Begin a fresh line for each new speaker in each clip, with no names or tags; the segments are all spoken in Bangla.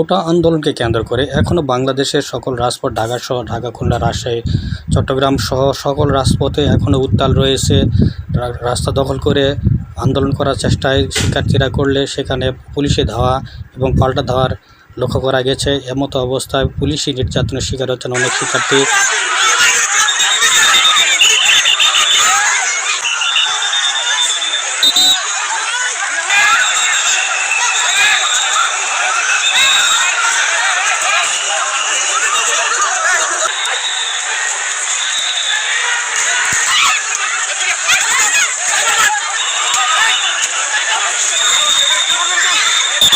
কোটা আন্দোলনকে কেন্দ্র করে এখনও বাংলাদেশের সকল রাজপথ, ঢাকা সহ ঢাকা খুলনা রাজশাহী, চট্টগ্রাম সহ সকল রাজপথে এখনও উত্তাল রয়েছে। রাস্তা দখল করে আন্দোলন করার চেষ্টায় শিক্ষার্থীরা করলে সেখানে পুলিশে ধাওয়া এবং পাল্টা ধাওয়ার লক্ষ্য করা গেছে। এমতো অবস্থায় পুলিশি নির্যাতনের শিকার হচ্ছেন অনেক শিক্ষার্থী।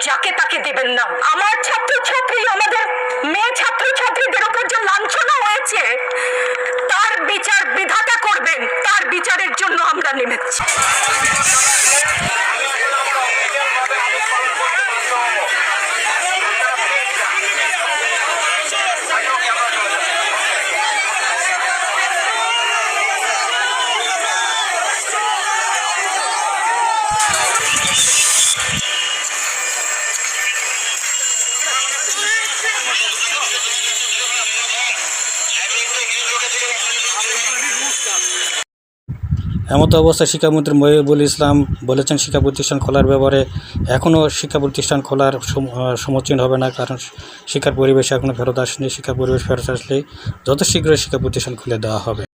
যাকে তাকে দেবেন না। আমার ছাত্র ছাত্রী আমাদের মেয়ে ছাত্র উপর
এমতো অবস্থায় শিক্ষামন্ত্রী মহিবুল ইসলাম বলেছেন, শিক্ষা প্রতিষ্ঠান খোলার ব্যাপারে এখনও শিক্ষা প্রতিষ্ঠান খোলার সমীচীন হবে না, কারণ শিক্ষার পরিবেশে এখনও ফেরত আসেনি। শিক্ষা পরিবেশ ফেরত আসলে যত শীঘ্রই শিক্ষা প্রতিষ্ঠান খুলে দেওয়া হবে।